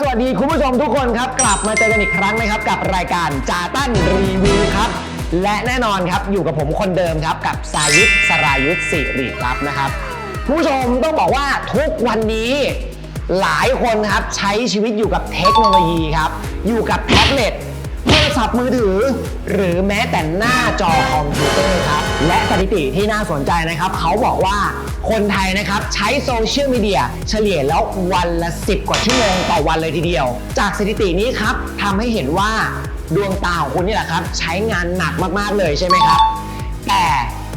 สวัสดีคุณผู้ชมทุกคนครับ กลับมาเจอกันอีกครั้งนะครับ กับรายการจาตั้นรีวิวครับ และแน่นอนครับอยู่กับผมคนเดิมครับ กับสายุทธสรายุทธสิริครับนะครับคุณผู้ชมต้องบอกว่าทุกวันนี้หลายคนครับใช้ชีวิตอยู่กับเทคโนโลยีครับ อยู่กับแท็บเล็ต โทรศัพท์มือถือ หรือแม้แต่หน้าจอคอมพิวเตอร์ครับ และสถิติที่น่าสนใจนะครับ เขาบอกว่าคนไทยนะครับ ใช้โซเชียลมีเดียเฉลี่ยแล้ววันละ 10 กว่าชั่วโมงต่อวันเลยทีเดียว จากสถิตินี้ครับทำให้เห็นว่าดวงตาของคุณนี่แหละครับ ใช้งานหนักมากๆเลยใช่ไหมครับ แต่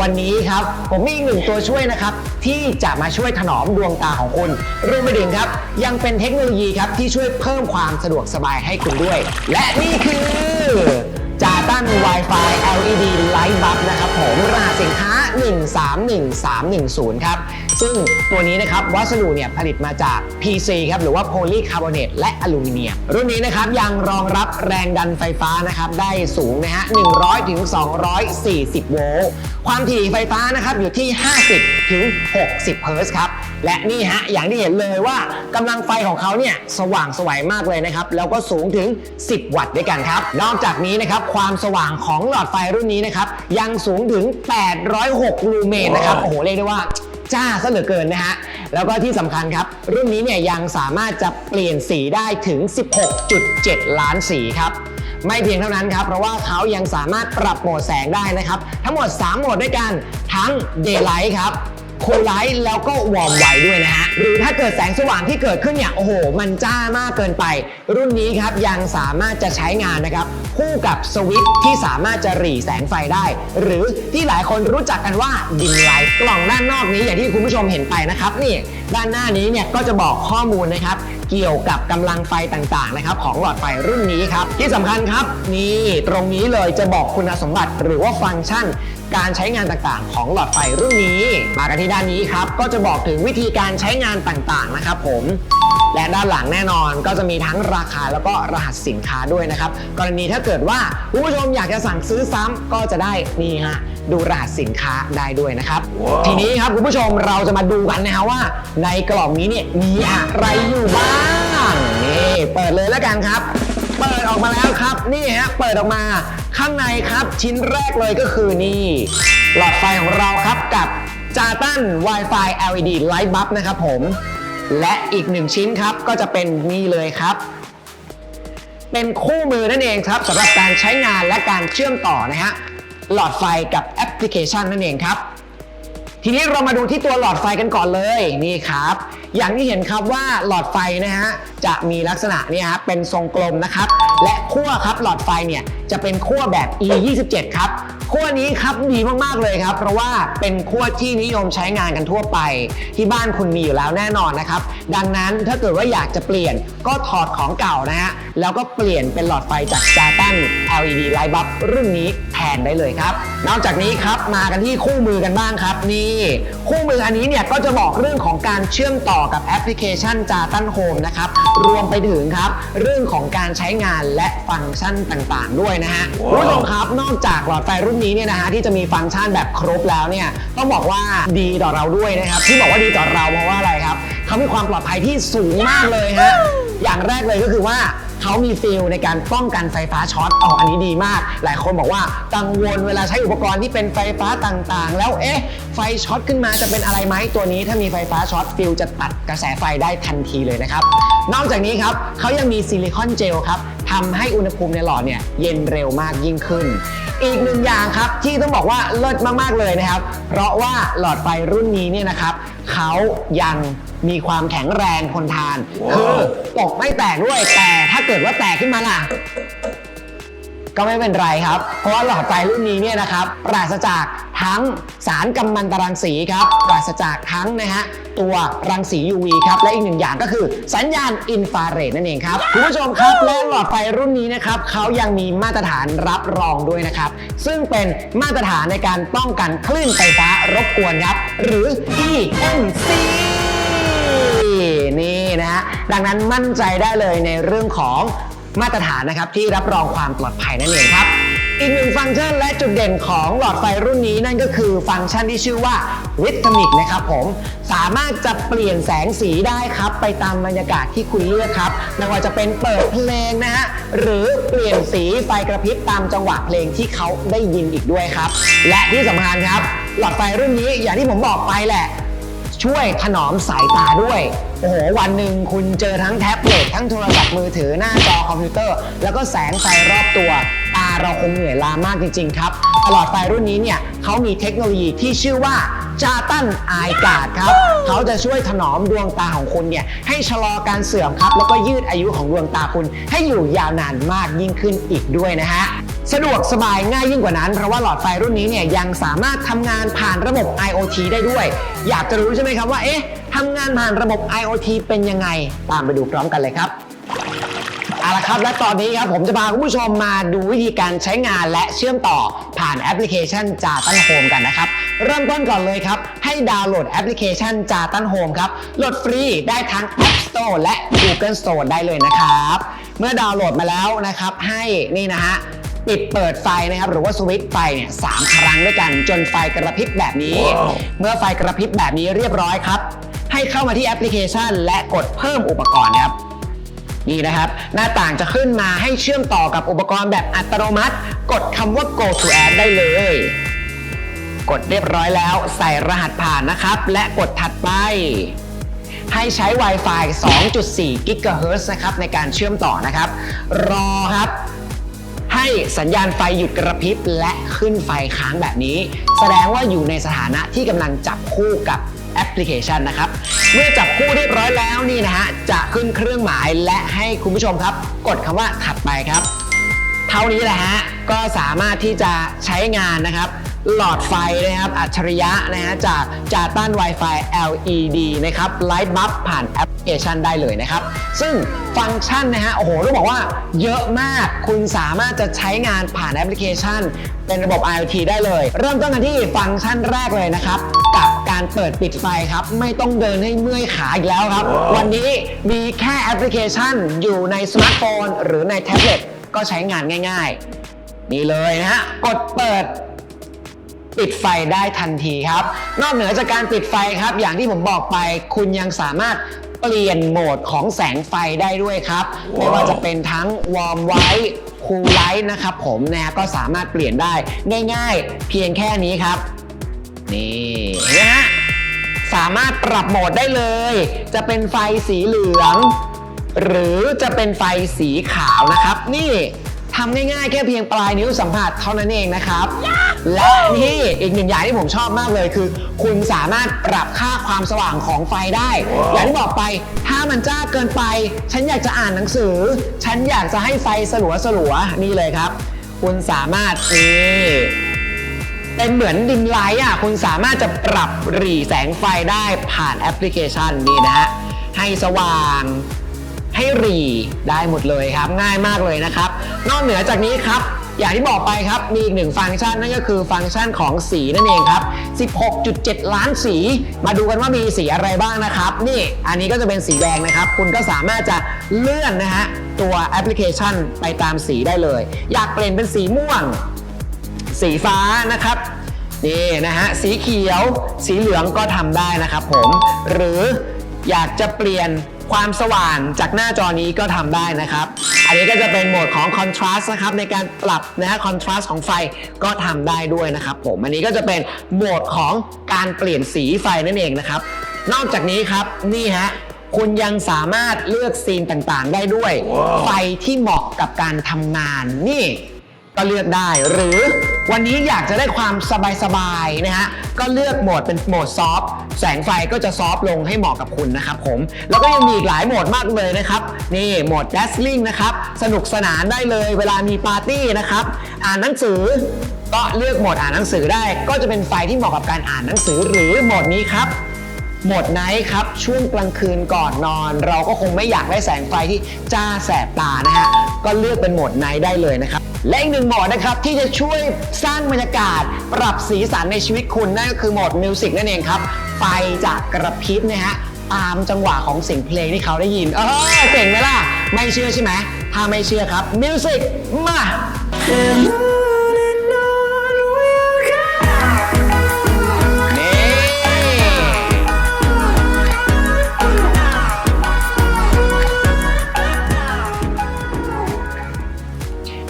วันนี้ครับผมมีอีกหนึ่งตัวช่วยนะครับ ที่จะมาช่วยถนอมดวงตาของคุณรวมไปถึงครับ ยังเป็นเทคโนโลยีครับที่ช่วยเพิ่มความสะดวกสบายให้คุณด้วย และนี่คือจาตัน Wi-Fi LED Light Bulb นะครับผมรหัสสินค้า 131310 ครับ ซึ่งตัวนี้นะครับวัสดุเนี่ยผลิตมาจาก PC ครับหรือว่าโพลีคาร์บอเนตและอลูมิเนียม รุ่นนี้นะครับยังรองรับแรงดันไฟฟ้านะครับได้สูงนะฮะ 100ถึง240 โวลต์ ความถี่ไฟฟ้านะครับอยู่ที่ 50ถึง60 เฮิรตซ์ครับ และนี่ฮะอย่างที่เห็นเลยว่ากำลังไฟของเขาเนี่ยสว่างสวยมากเลยนะครับ แล้วก็สูงถึง 10 วัตต์ด้วยกันครับ นอกจากนี้นะครับความสว่างของหลอดไฟรุ่นนี้นะครับยังสูงถึง 806 ลูเมนนะครับโอ้โหเรียกได้ว่า จ้าซะเหลือเกินนะฮะ แล้วก็ที่สำคัญครับ รุ่นนี้เนี่ยยังสามารถจะเปลี่ยนสีได้ถึง 16.7 ล้านสีครับไม่เพียงเท่านั้นครับ เพราะว่าเขายังสามารถปรับโหมดแสงได้นะครับ ทั้งหมด 3 โหมดด้วยกันทั้ง Daylight ครับ คไลท์แล้วก็วอร์มไวด้วยนะฮะ หรือถ้าเกิดแสงสว่างที่เกิดขึ้นเนี่ย โอ้โห มันจ้ามากเกินไป รุ่นนี้ครับยังสามารถจะใช้งานนะครับ คู่กับสวิตช์ที่สามารถจะหรี่แสงไฟได้ หรือที่หลายคนรู้จักกันว่าดิมไลท์กล่องด้านนอกนี้อย่างที่คุณผู้ชมเห็นไปนะครับนี่ด้านหน้านี้เนี่ยก็จะบอกข้อมูลนะครับเกี่ยวกับกำลังไฟต่างๆนะครับของหลอดไฟรุ่นนี้ครับที่สำคัญครับนี่ตรงนี้เลยจะบอกคุณสมบัติหรือว่าฟังก์ชัน การใช้งานต่างๆ ของหลอดไฟรุ่นนี้ มากันที่ด้านนี้ครับก็จะบอกถึงวิธีการใช้งานต่างๆนะครับผมและด้านหลังแน่นอนก็จะมีทั้งราคาแล้วก็รหัสสินค้าด้วยนะครับ กรณีถ้าเกิดว่าคุณผู้ชมอยากจะสั่งซื้อซ้ำก็จะได้นี่ฮะดูรหัสสินค้าได้ด้วยนะครับทีนี้ครับคุณผู้ชมเราจะมาดูกันนะฮะว่า ในกล่องนี้เนี่ยมีอะไรอยู่บ้างนี่เปิดเลยแล้วกันครับ เปิดออกมาแล้วครับ นี่ฮะเปิดออกมาข้างในครับชิ้นแรกเลยก็คือนี่ หลอดไฟของเราครับกับจาตัน Wi-Fi LED Light Bulb นะครับผม และอีกหนึ่งชิ้นครับก็จะเป็นนี่เลยครับ เป็นคู่มือนั่นเองครับสำหรับการใช้งานและการเชื่อมต่อนะฮะหลอดไฟกับแอปพลิเคชันนั่นเองครับ ทีนี้เรามาดูที่ตัวหลอดไฟกันก่อนเลยนี่ครับ อย่างที่เห็นครับว่าหลอดไฟนะฮะจะมีลักษณะเนี่ยฮะเป็นทรงกลมนะครับ และขั้วครับหลอดไฟเนี่ยจะเป็นขั้วแบบ E27 ครับขั้วนี้ครับดีมากๆเลยครับ เพราะว่าเป็นขั้วที่นิยมใช้งานกันทั่วไป ที่บ้านคุณมีอยู่แล้วแน่นอนนะครับ ดังนั้นถ้าเกิดว่าอยากจะเปลี่ยนก็ถอดของเก่านะฮะแล้วก็เปลี่ยนเป็นหลอดไฟจากจาตัน LED Light Bulb รุ่นนี้ นได้เลยครับ นอกจากนี้ครับมากันที่คู่มือกันบ้างครับ นี่คู่มืออันนี้เนี่ยก็จะบอกเรื่องของการเชื่อมต่อกับแอปพลิเคชันจาตันโฮมนะครับรวมไปถึงครับ เรื่องของการใช้งานและฟังก์ชันต่างๆ ด้วยนะฮะคุณผู้ชมครับนอกจากหลอดไฟรุ่นนี้เนี่ยนะฮะที่จะมีฟังก์ชันแบบครบแล้วเนี่ยต้องบอกว่าดีต่อเราด้วยนะครับที่บอกว่าดีต่อเราเพราะว่าอะไรครับเขามีความปลอดภัยที่สูงมากเลยฮะอย่างแรกเลยก็คือว่า เขามีฟิลในการป้องกันไฟฟ้าช็อตอ๋ออันนี้ดีมาก หลายคนบอกว่ากังวลเวลาใช้อุปกรณ์ที่เป็นไฟฟ้าต่างๆ แล้วเอ๊ะไฟช็อตขึ้นมาจะเป็นอะไรไหมตัวนี้ถ้ามีไฟฟ้าช็อตฟิลจะตัดกระแสไฟได้ทันทีเลยนะครับนอกจากนี้ครับเขายังมีซิลิคอนเจลครับทำให้อุณหภูมิในหลอดเนี่ยเย็นเร็วมากยิ่งขึ้น อีกหนึ่งอย่างครับที่ต้องบอกว่าเลิศมากๆเลยนะครับ เพราะว่าหลอดไฟรุ่นนี้เนี่ยนะครับเขายังมีความแข็งแรงทนทานคือตกไม่แตกด้วยแต่ถ้าเกิดว่าแตกขึ้นมาล่ะ ก็ไม่เป็นไรครับ เพราะว่าหลอดไฟรุ่นนี้เนี่ยนะครับปราศจาก ทั้งสารกัมมันตรังสีครับปราศจากทั้งนะฮะตัวรังสี UV ครับและอีกหนึ่งอย่างก็คือสัญญาณอินฟราเรดนั่นเองครับคุณผู้ชมครับและหลอดไฟรุ่นนี้นะครับเขายังมีมาตรฐานรับรองด้วยนะครับ ซึ่งเป็นมาตรฐานในการป้องกันคลื่นไฟฟ้ารบกวนครับ หรือ EMC นี่นะฮะดังนั้นมั่นใจได้เลยในเรื่องของมาตรฐานนะครับที่รับรองความปลอดภัยนั่นเองครับ อีกหนึ่งฟังก์ชันและจุดเด่นของหลอดไฟรุ่นนี้นั่นก็คือฟังก์ชันที่ชื่อว่าริทมิกนะครับผมสามารถจะเปลี่ยนแสงสีได้ครับ ไปตามบรรยากาศที่คุณเลือกครับไม่ว่าจะเป็นเปิดเพลงนะฮะหรือเปลี่ยนสีไฟกระพริบตามจังหวะเพลงที่เขาได้ยินอีกด้วยครับ และที่สำคัญครับ หลอดไฟรุ่นนี้อย่างที่ผมบอกไปแหละช่วยถนอมสายตาด้วย โอ้โห วันหนึ่งคุณเจอทั้งแท็บเล็ตทั้งโทรศัพท์มือถือหน้าจอคอมพิวเตอร์ แล้วก็แสงไฟรอบตัว เราคงเหนื่อยล้ามากจริง ๆ ครับ ตลอดไฟรุ่นนี้เนี่ยเขามีเทคโนโลยีที่ชื่อว่าจาตันไอการ์ดครับ เขาจะช่วยถนอมดวงตาของคุณเนี่ยให้ชะลอการเสื่อมครับ แล้วก็ยืดอายุของดวงตาคุณให้อยู่ยาวนานมากยิ่งขึ้นอีกด้วยนะฮะสะดวกสบายง่ายยิ่งกว่านั้น เพราะว่าหลอดไฟรุ่นนี้เนี่ยยังสามารถทำงานผ่านระบบ IoT ได้ด้วย อยากจะรู้ใช่ไหมครับว่าเอ๊ะทำงานผ่านระบบ IoT เป็นยังไง ตามไปดูพร้อมกันเลยครับ เอาละครับ และตอนนี้ครับผมจะพาคุณผู้ชมมาดูวิธีการใช้งานและเชื่อมต่อผ่านแอปพลิเคชันจาตันโฮมกันนะครับ เริ่มต้นก่อนเลยครับ ให้ดาวน์โหลดแอปพลิเคชันจาตันโฮมครับโหลดฟรีได้ทั้ง App Store และ Google Store ได้เลยนะครับ เมื่อดาวน์โหลดมาแล้วนะครับให้นี่นะฮะปิดเปิดไฟนะครับหรือว่าสวิตช์ไฟเนี่ยสามครั้งด้วยกันจนไฟกระพริบแบบนี้ เมื่อไฟกระพริบแบบนี้เรียบร้อยครับ ให้เข้ามาที่แอปพลิเคชัน และกดเพิ่มอุปกรณ์ครับ นี่นะครับ หน้าต่างจะขึ้นมาให้เชื่อมต่อกับอุปกรณ์แบบอัตโนมัติ กดคำว่า go to add ได้เลย กดเรียบร้อยแล้วใส่รหัสผ่านนะครับ และกดถัดไป ให้ใช้ Wi-Fi 2.4 GHz นะครับในการเชื่อมต่อนะครับ รอครับให้สัญญาณไฟหยุดกระพริบและขึ้นไฟค้างแบบนี้ แสดงว่าอยู่ในสถานะที่กำลังจับคู่กับ พลิเคชันนะครับ เมื่อจับคู่เรียบร้อยแล้วนี่นะฮะจะขึ้นเครื่องหมายและให้คุณผู้ชมครับ กดคำว่าถัดไปครับ เท่านี้แหละฮะก็สามารถที่จะใช้งานนะครับ หลอดไฟนะครับอัจฉริยะนะฮะจากจาต้าน Wi-Fi LED นะครับไลท์บัฟผ่านแอปพลิเคชันได้เลยนะครับ ซึ่งฟังก์ชันนะฮะโอ้โหต้องบอกว่าเยอะมากคุณสามารถจะใช้งานผ่านแอปพลิเคชัน เป็นระบบ IoT ได้เลย เริ่มต้นกันที่ฟังก์ชันแรกเลยนะครับ กับ การเปิดปิดไฟครับ ไม่ต้องเดินให้เมื่อยขาอีกแล้วครับ วันนี้มีแค่แอปพลิเคชันอยู่ในสมาร์ทโฟน หรือในแท็บเล็ตก็ใช้งานง่าย ๆ นี่เลยนะฮะกดเปิดปิดไฟได้ทันทีครับ นอกเหนือจากการปิดไฟครับ อย่างที่ผมบอกไป คุณยังสามารถเปลี่ยนโหมดของแสงไฟได้ด้วยครับ ไม่ว่าจะเป็นทั้ง warm white cool light นะครับผมนะฮะก็สามารถเปลี่ยนได้ง่ายๆ เพียงแค่นี้ครับ นี่เห็นไหมฮะสามารถปรับโหมดได้เลย จะเป็นไฟสีเหลือง หรือจะเป็นไฟสีขาวนะครับ นี่ทำง่ายๆแค่เพียงปลายนิ้วสัมผัสเท่านั้นเองนะครับ และนี่อีกหนึ่งอย่างที่ผมชอบมากเลยคือ คุณสามารถปรับค่าความสว่างของไฟได้ อย่างที่บอกไป ถ้ามันจ้าเกินไป ฉันอยากจะอ่านหนังสือ ฉันอยากจะให้ไฟสลัวสลัวๆนี่เลยครับ คุณสามารถนี่ เป็นเหมือนดิมไลท์อะคุณสามารถจะปรับหรี่แสงไฟได้ผ่านแอปพลิเคชันนี้นะฮะให้สว่างให้หรี่ได้หมดเลยครับ ง่ายมากเลยนะครับ นอกเหนือจากนี้ครับ อย่างที่บอกไปครับมีอีกหนึ่งฟังก์ชันนั่นก็คือฟังก์ชันของสีนั่นเองครับ 16.7 ล้านสี มาดูกันว่ามีสีอะไรบ้างนะครับ นี่อันนี้ก็จะเป็นสีแดงนะครับ คุณก็สามารถจะเลื่อนนะฮะตัวแอปพลิเคชันไปตามสีได้เลย อยากเปลี่ยนเป็นสีม่วง สีฟ้านะครับ นี่นะฮะสีเขียว สีเหลืองก็ทำได้นะครับผม หรืออยากจะเปลี่ยนความสว่างจากหน้าจอนี้ก็ทำได้นะครับ อันนี้ก็จะเป็นโหมดของ contrast นะครับในการปรับนะฮะ contrast ของไฟก็ทำได้ด้วยนะครับผม อันนี้ก็จะเป็นโหมดของการเปลี่ยนสีไฟนั่นเองนะครับ นอกจากนี้ครับนี่ฮะคุณยังสามารถเลือกซีนต่างๆ ได้ด้วย ไฟที่เหมาะกับการทำงานนี่ก็เลือกได้หรือ วันนี้อยากจะได้ความสบายๆนะฮะก็เลือกโหมดเป็นโหมดซอฟแสงไฟก็จะซอฟลงให้เหมาะกับคุณนะครับผม แล้วก็ยังมีอีกหลายโหมดมากเลยนะครับ นี่โหมด dazzling นะครับสนุกสนานได้เลยเวลามีปาร์ตี้นะครับอ่านหนังสือก็เลือกโหมดอ่านหนังสือได้ ก็จะเป็นไฟที่เหมาะกับการอ่านหนังสือหรือโหมดนี้ครับโหมดไนท์ครับ ช่วงกลางคืนก่อนนอน เราก็คงไม่อยากได้แสงไฟที่จ้าแสบตานะฮะ ก็เลือกเป็นโหมดไนท์ได้เลยนะครับ และอีกหนึ่งโหมดนะครับที่จะช่วยสร้างบรรยากาศ ปรับสีสันในชีวิตคุณนั่นก็คือโหมดมิวสิกนั่นเองครับ ไฟจะกระพริบนะฮะตามจังหวะของเสียงเพลงที่เขาได้ยิน เออเจ๋งไหมล่ะ ไม่เชื่อใช่ไหมถ้าไม่เชื่อครับมิวสิกมา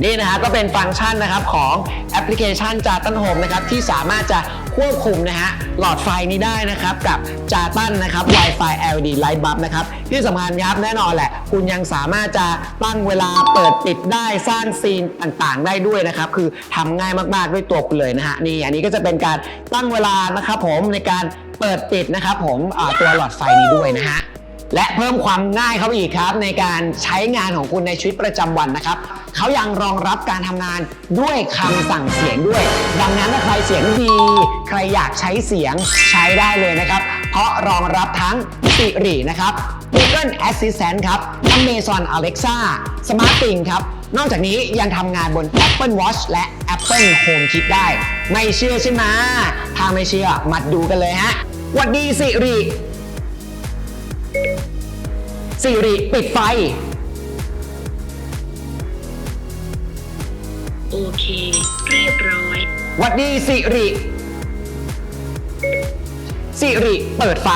นี่นะฮะก็เป็นฟังก์ชันนะครับของแอปพลิเคชัน j a t a n Home นะครับที่สามารถจะควบคุมนะฮะหลอดไฟนี้ได้นะครับกับ j a t a n นะครับ Wi-Fi LED Light Bulb นะครับที่สำคัญครับแน่นอนแหละ คุณยังสามารถจะตั้งเวลาเปิดปิดได้สร้างซีนต่างๆ ได้ด้วยนะครับคือทำง่ายมากๆด้วยตัวคุณเลยนะฮะนี่อันนี้ก็จะเป็นการตั้งเวลานะครับผมในการเปิดปิดนะครับผมตัวหลอดไฟนี้ด้วยนะฮะ และเพิ่มความง่ายเข้าไปอีกครับ ในการใช้งานของคุณในชีวิตประจำวันนะครับเขายังรองรับการทำงานด้วยคำสั่งเสียงด้วย ดังนั้นถ้าใครเสียงดี ใครอยากใช้เสียงใช้ได้เลยนะครับ เพราะรองรับทั้ง Siri นะครับ Google Assistant ครับ Amazon Alexa SmartThings ครับ นอกจากนี้ยังทำงานบน Apple Watch และ Apple Home Kit ได้ ไม่เชื่อใช่ไหมถ้าไม่เชื่อมาดูกันเลยฮะหวัดดีสิริ สิริปิดไฟ โอเค เรียบร้อยหวัดดีสิริสิริเปิดไฟ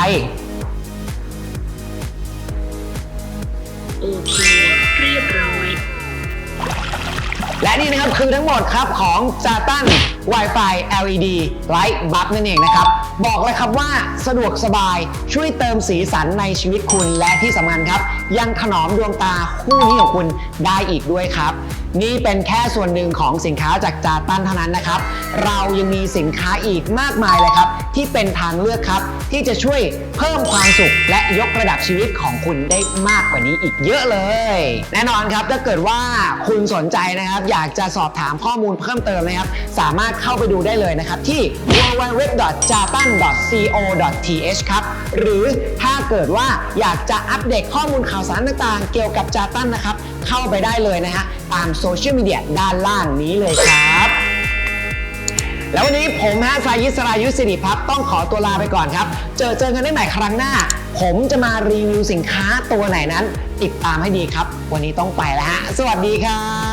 โอเค และนี่นะครับคือทั้งหมดครับของ j a t a n Wi-Fi LED Light Bulb นั่นเองนะครับ บอกเลยครับว่าสะดวกสบายช่วยเติมสีสันในชีวิตคุณและที่สำคัญครับ ยังถนอมดวงตาคู่นี้ของคุณได้อีกด้วยครับ นี่เป็นแค่ส่วนหนึ่งของสินค้าจากจาตันเท่านั้นนะครับ เรายังมีสินค้าอีกมากมายเลยครับ ที่เป็นทางเลือกครับ ที่จะช่วยเพิ่มความสุข และยกระดับชีวิตของคุณได้มากกว่านี้อีกเยอะเลย แน่นอนครับถ้าเกิดว่าคุณสนใจนะครับ อยากจะสอบถามข้อมูลเพิ่มเติมนะครับ สามารถเข้าไปดูได้เลยนะครับที่ www.jatan.co.th ครับ หรือถ้าเกิดว่าอยากจะอัปเดตข้อมูลข่าวสารต่างๆ เกี่ยวกับจาตันนะครับ เข้าไปได้เลยนะฮะตามโซเชียลมีเดียด้านล่างนี้เลยครับ แล้ววันนี้ผมฮะสายิสรายุสิริพัฒน์ต้องขอตัวลาไปก่อนครับ เจอเจอกันได้ใหม่ครั้งหน้า ผมจะมารีวิวสินค้าตัวไหนนั้น ติดตามให้ดีครับ วันนี้ต้องไปแล้วฮะสวัสดีครับ